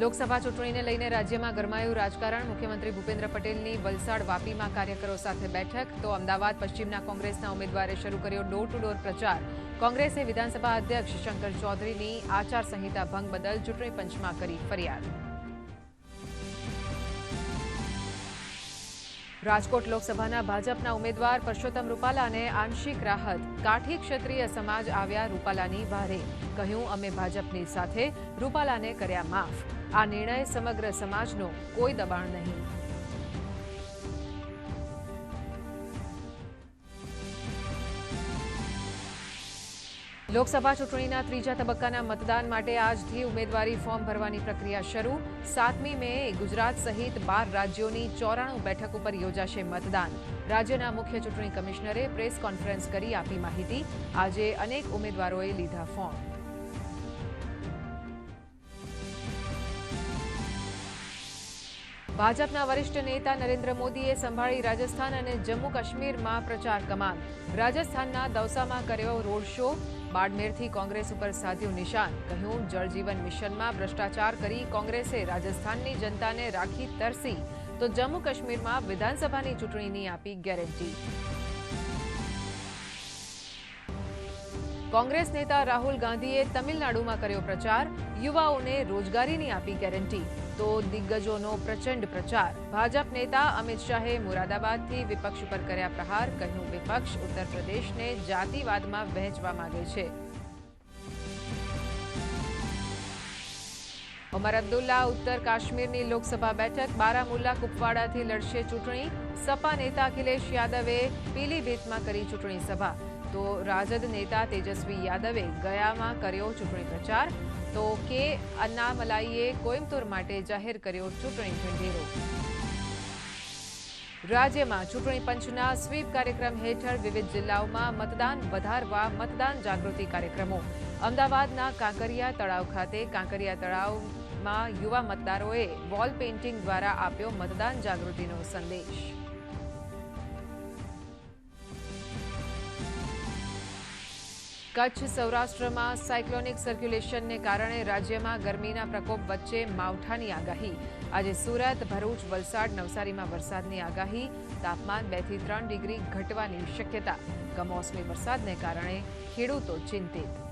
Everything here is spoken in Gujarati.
લોકસભા ચૂંટણીને લઈને રાજ્યમાં ગરમાયું રાજકારણ, મુખ્યમંત્રી ભૂપેન્દ્ર પટેલની વલસાડ વાપીમાં કાર્યકરો સાથે બેઠક, તો અમદાવાદ પશ્ચિમના કોંગ્રેસના ઉમેદવારે શરૂ કર્યો ડોર ટુ ડોર પ્રચાર. કોંગ્રેસે વિધાનસભા અધ્યક્ષ શંકર ચૌધરીની આચારસંહિતા ભંગ બદલ ચૂંટણી પંચમાં કરી ફરિયાદ. રાજકોટ લોકસભાના ભાજપના ઉમેદવાર પરસોત્તમ રૂપાલાને આંશિક રાહત. કાઠી ક્ષત્રિય સમાજ આવ્યા રૂપાલાની વારે. કહ્યું, અમે ભાજપની સાથે. રૂપાલાને કર્યા માફ. આ નિર્ણય સમગ્ર સમાજનો કોઈ દબાણ નહીં. લોકસભા ચૂંટણીના ત્રીજા તબક્કાના મતદાન માટે આજથી ઉમેદવારી ફોર્મ ભરવાની પ્રક્રિયા શરૂ. સાતમી મે ગુજરાત સહિત બાર રાજ્યોની ચોરાણું બેઠક ઉપર યોજાશે મતદાન. રાજ્યના મુખ્ય ચૂંટણી કમિશનરે પ્રેસ કોન્ફરન્સ કરી આપી માહિતી. આજે અનેક ઉમેદવારોએ લીધા ફોર્મ. ભાજપના વરિષ્ઠ નેતા નરેન્દ્ર મોદીએ સંભાળી રાજસ્થાન અને જમ્મુ કાશ્મીરમાં પ્રચાર કમાન રાજસ્થાનના દૌસામાં કર્યો રોડ શો. બાડમેરથી કોંગ્રેસ ઉપર સાધ્યું નિશાન. કહ્યું, જળજીવન મિશનમાં ભ્રષ્ટાચાર કરી કોંગ્રેસે રાજસ્થાનની જનતાને રાખી તરસી. તો જમ્મુ કાશ્મીરમાં વિધાનસભાની ચૂંટણીની આપી ગેરંટી. કોંગ્રેસ નેતા રાહુલ ગાંધીએ તમિલનાડુમાં કર્યો પ્રચાર. યુવાઓને રોજગારીની આપી ગેરંટી. તો દિગ્ગજોનો પ્રચંડ પ્રચાર. ભાજપ નેતા અમિત શાહે મુરાદાબાદથી વિપક્ષ પર કર્યા પ્રહાર, કહ્યું, વિપક્ષ ઉત્તર પ્રદેશને જાતિવાદમાં વહેંચવા માંગે છે. ઉમર અબ્દુલ્લા ઉત્તર કાશ્મીરની લોકસભા બેઠક બારામુલ્લા કુપવાડાથી લડશે ચૂંટણી. સપા નેતા અખિલેશ યાદવે પીલીભીતમાં કરી ચૂંટણી સભા. તો રાજદ નેતા તેજસ્વી યાદવે ગયામાં કર્યો ચૂંટણી પ્રચાર. તો કે અન્નામલાઈએ કોઇમ્બતુર માટે જાહેર કર્યો ચૂંટણી ઢંઢેરો રાજ્યમાં ચૂંટણી પંચના સ્વીપ કાર્યક્રમ હેઠળ વિવિધ જિલ્લાઓમાં મતદાન વધારવા મતદાન જાગૃતિ કાર્યક્રમો. અમદાવાદના કાંકરિયા તળાવ ખાતે કાંકરિયા તળાવમાં યુવા મતદારોએ વોલ પેઇન્ટિંગ દ્વારા આપ્યો મતદાન જાગૃતિનો સંદેશ. કચ્છ સૌરાષ્ટ્રમાં સાયક્લોનિક સર્ક્યુલેશનને કારણે રાજ્યમાં ગરમીના પ્રકોપ વચ્ચે માવઠાની આગાહી. આજે સુરત, ભરૂચ, વલસાડ, નવસારીમાં વરસાદની આગાહી. તાપમાન બેથી ત્રણ ડિગ્રી ઘટવાની શક્યતા. કમોસમી વરસાદને કારણે ખેડૂતો ચિંતિત.